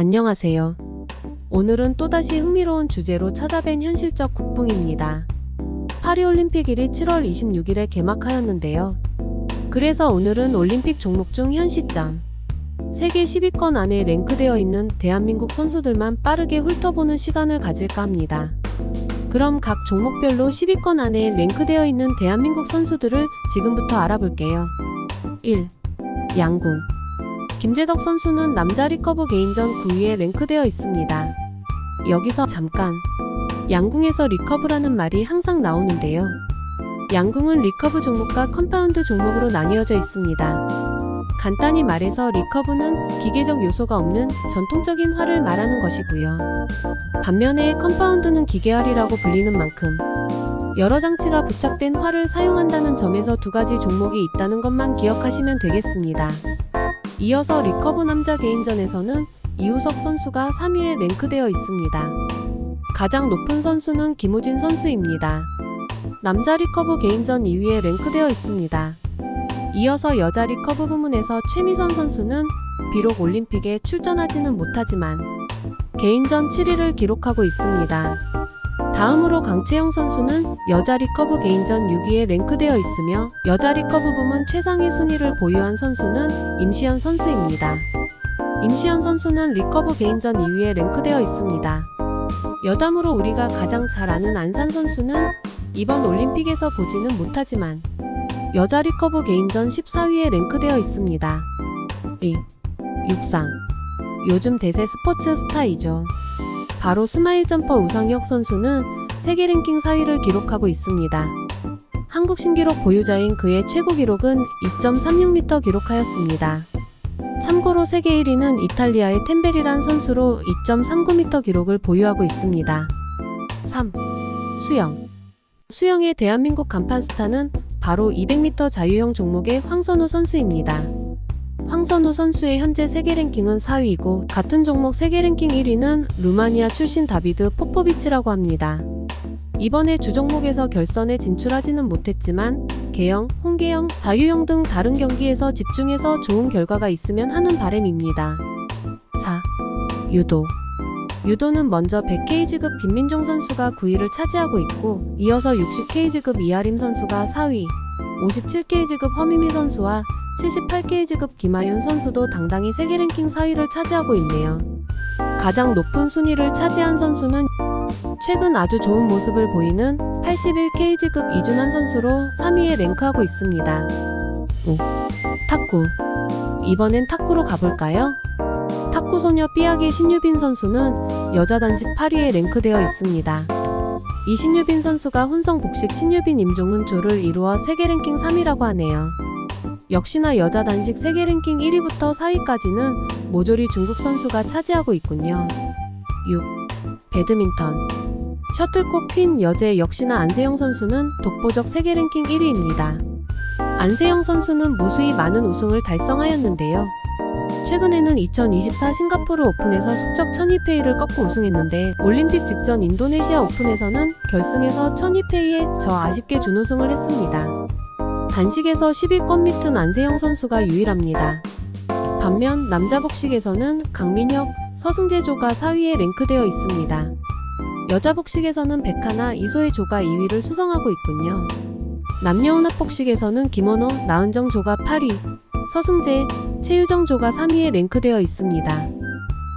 안녕하세요. 오늘은 또다시 흥미로운 주제로 찾아뵌 현실적 국뽕입니다. 파리올림픽일이 7월 26일에 개막하였는데요. 그래서 오늘은 올림픽 종목 중 현 시점 세계 10위권 안에 랭크되어 있는 대한민국 선수들만 빠르게 훑어보는 시간을 가질까 합니다. 그럼 각 종목별로 10위권 안에 랭크되어 있는 대한민국 선수들을 지금부터 알아볼게요. 1. 양궁 김재덕 선수는 남자 리커브 개인전 9위에 랭크되어 있습니다. 여기서 잠깐 양궁에서 리커브라는 말이 항상 나오는데요. 양궁은 리커브 종목과 컴파운드 종목으로 나뉘어져 있습니다. 간단히 말해서 리커브는 기계적 요소가 없는 전통적인 활을 말하는 것이고요. 반면에 컴파운드는 기계활이라고 불리는 만큼 여러 장치가 부착된 활을 사용한다는 점에서 두 가지 종목이 있다는 것만 기억하시면 되겠습니다. 이어서 리커브 남자 개인전에서는 이우석 선수가 3위에 랭크되어 있습니다. 가장 높은 선수는 김우진 선수입니다. 남자 리커브 개인전 2위에 랭크되어 있습니다. 이어서 여자 리커브 부문에서 최미선 선수는 비록 올림픽에 출전하지는 못하지만 개인전 7위를 기록하고 있습니다. 다음으로 강채영 선수는 여자 리커브 개인전 6위에 랭크되어 있으며 여자 리커브 부문 최상위 순위를 보유한 선수는 임시현 선수입니다. 임시현 선수는 리커브 개인전 2위에 랭크되어 있습니다. 여담으로 우리가 가장 잘 아는 안산 선수는 이번 올림픽에서 보지는 못하지만 여자 리커브 개인전 14위에 랭크되어 있습니다. 2. 육상 요즘 대세 스포츠 스타이죠. 바로 스마일 점퍼 우상혁 선수는 세계 랭킹 4위를 기록하고 있습니다. 한국 신기록 보유자인 그의 최고 기록은 2.36m 기록하였습니다. 참고로 세계 1위는 이탈리아의 템베리란 선수로 2.39m 기록을 보유하고 있습니다. 3. 수영 수영의 대한민국 간판 스타는 바로 200m 자유형 종목의 황선우 선수입니다. 황선우 선수의 현재 세계 랭킹은 4위이고 같은 종목 세계 랭킹 1위는 루마니아 출신 다비드 포포비치라고 합니다. 이번에 주종목에서 결선에 진출하지는 못했지만 개영, 홍계영, 자유형 등 다른 경기에서 집중해서 좋은 결과가 있으면 하는 바람입니다. 4. 유도 유도는 먼저 100kg급 김민종 선수가 9위를 차지하고 있고 이어서 60kg급 이하림 선수가 4위, 57kg급 허미미 선수와 78kg급 김하윤 선수도 당당히 세계 랭킹 4위를 차지하고 있네요. 가장 높은 순위를 차지한 선수는 최근 아주 좋은 모습을 보이는 81kg급 이준환 선수로 3위에 랭크하고 있습니다. 5. 탁구 이번엔 탁구로 가볼까요? 탁구 소녀 삐약의 신유빈 선수는 여자 단식 8위에 랭크되어 있습니다. 이 신유빈 선수가 혼성 복식 신유빈 임종훈 조를 이루어 세계 랭킹 3위라고 하네요. 역시나 여자 단식 세계 랭킹 1위부터 4위까지는 모조리 중국 선수가 차지하고 있군요. 6. 배드민턴 셔틀콕 퀸 여제 역시나 안세영 선수는 독보적 세계 랭킹 1위입니다. 안세영 선수는 무수히 많은 우승을 달성하였는데요. 최근에는 2024 싱가포르 오픈에서 숙적 1002페이를 꺾고 우승했는데 올림픽 직전 인도네시아 오픈에서는 결승에서 1002페이에 저 아쉽게 준우승을 했습니다. 단식에서 10위권 밑은 안세영 선수가 유일합니다. 반면 남자 복식에서는 강민혁, 서승재 조가 4위에 랭크되어 있습니다. 여자 복식에서는 백하나, 이소혜 조가 2위를 수성하고 있군요. 남녀 혼합 복식에서는 김원호, 나은정 조가 8위, 서승재, 최유정 조가 3위에 랭크되어 있습니다.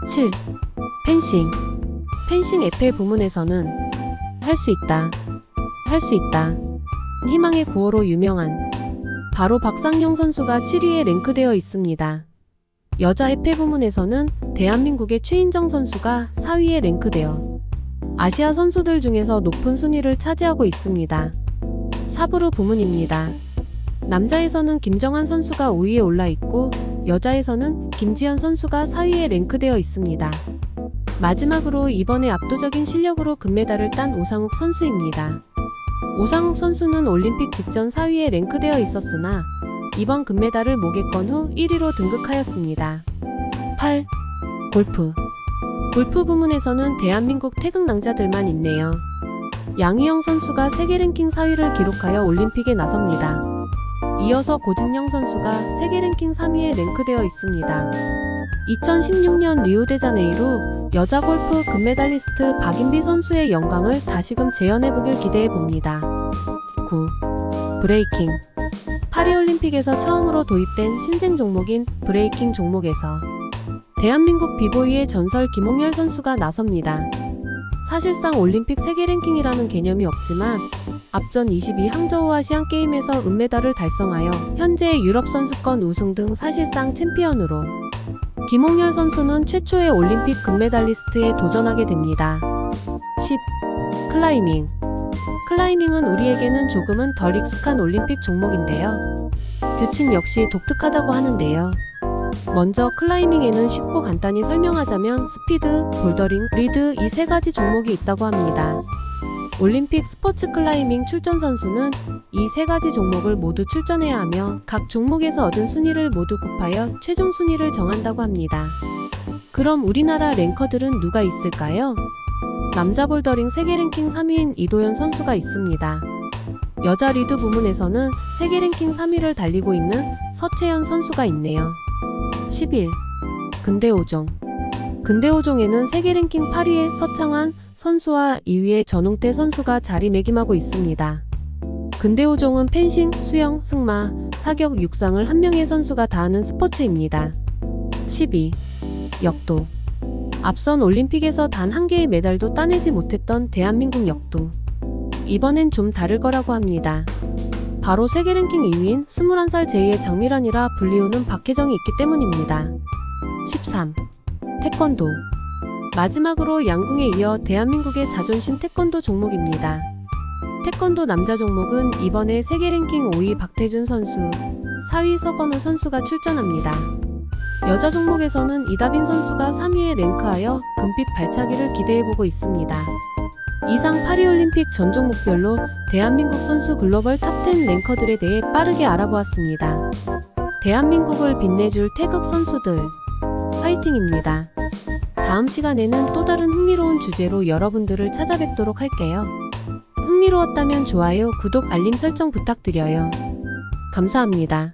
7. 펜싱 펜싱 에페 부문에서는 할 수 있다. 할 수 있다. 희망의 구호로 유명한 바로 박상영 선수가 7위에 랭크되어 있습니다. 여자 에페 부문에서는 대한민국의 최인정 선수가 4위에 랭크되어 아시아 선수들 중에서 높은 순위를 차지하고 있습니다. 사브르 부문입니다. 남자에서는 김정한 선수가 5위에 올라 있고 여자에서는 김지현 선수가 4위에 랭크되어 있습니다. 마지막으로 이번에 압도적인 실력으로 금메달을 딴 오상욱 선수입니다. 오상욱 선수는 올림픽 직전 4위에 랭크되어 있었으나 이번 금메달을 목에 건 후 1위로 등극하였습니다. 8. 골프 골프 부문에서는 대한민국 태극 낭자들만 있네요. 양희영 선수가 세계 랭킹 4위를 기록하여 올림픽에 나섭니다. 이어서 고진영 선수가 세계 랭킹 3위에 랭크되어 있습니다. 2016년 리우데자네이루 여자 골프 금메달리스트 박인비 선수의 영광을 다시금 재현해보길 기대해봅니다. 9. 브레이킹 파리올림픽에서 처음으로 도입된 신생 종목인 브레이킹 종목에서 대한민국 비보이의 전설 김홍열 선수가 나섭니다. 사실상 올림픽 세계 랭킹이라는 개념이 없지만 앞전 22 항저우 아시안 게임에서 은메달을 달성하여 현재 유럽 선수권 우승 등 사실상 챔피언으로 김홍열 선수는 최초의 올림픽 금메달리스트에 도전하게 됩니다. 10. 클라이밍 클라이밍은 우리에게는 조금은 덜 익숙한 올림픽 종목인데요. 규칙 역시 독특하다고 하는데요. 먼저 클라이밍에는 쉽고 간단히 설명하자면 스피드, 볼더링, 리드 이 세 가지 종목이 있다고 합니다. 올림픽 스포츠 클라이밍 출전 선수는 이 세 가지 종목을 모두 출전해야 하며 각 종목에서 얻은 순위를 모두 곱하여 최종 순위를 정한다고 합니다. 그럼 우리나라 랭커들은 누가 있을까요? 남자 볼더링 세계 랭킹 3위인 이도현 선수가 있습니다. 여자 리드 부문에서는 세계 랭킹 3위를 달리고 있는 서채연 선수가 있네요. 11. 근대오종 근대오종에는 세계 랭킹 8위의 서창환 선수와 2위의 전웅태 선수가 자리매김하고 있습니다. 근대오종은 펜싱, 수영, 승마, 사격, 육상을 한 명의 선수가 다 하는 스포츠입니다. 12. 역도 앞선 올림픽에서 단 한 개의 메달도 따내지 못했던 대한민국 역도. 이번엔 좀 다를 거라고 합니다. 바로 세계 랭킹 2위인 21살 제2의 장미란이라 불리우는 박혜정이 있기 때문입니다. 13. 태권도. 마지막으로 양궁에 이어 대한민국의 자존심 태권도 종목입니다. 태권도 남자 종목은 이번에 세계 랭킹 5위 박태준 선수, 4위 서건우 선수가 출전합니다. 여자 종목에서는 이다빈 선수가 3위에 랭크하여 금빛 발차기를 기대해보고 있습니다. 이상 파리올림픽 전 종 목별로 대한민국 선수 글로벌 탑10 랭커들에 대해 빠르게 알아보았습니다. 대한민국을 빛내줄 태극 선수들, 화이팅입니다. 다음 시간에는 또 다른 흥미로운 주제로 여러분들을 찾아뵙도록 할게요. 흥미로웠다면 좋아요, 구독, 알림 설정 부탁드려요. 감사합니다.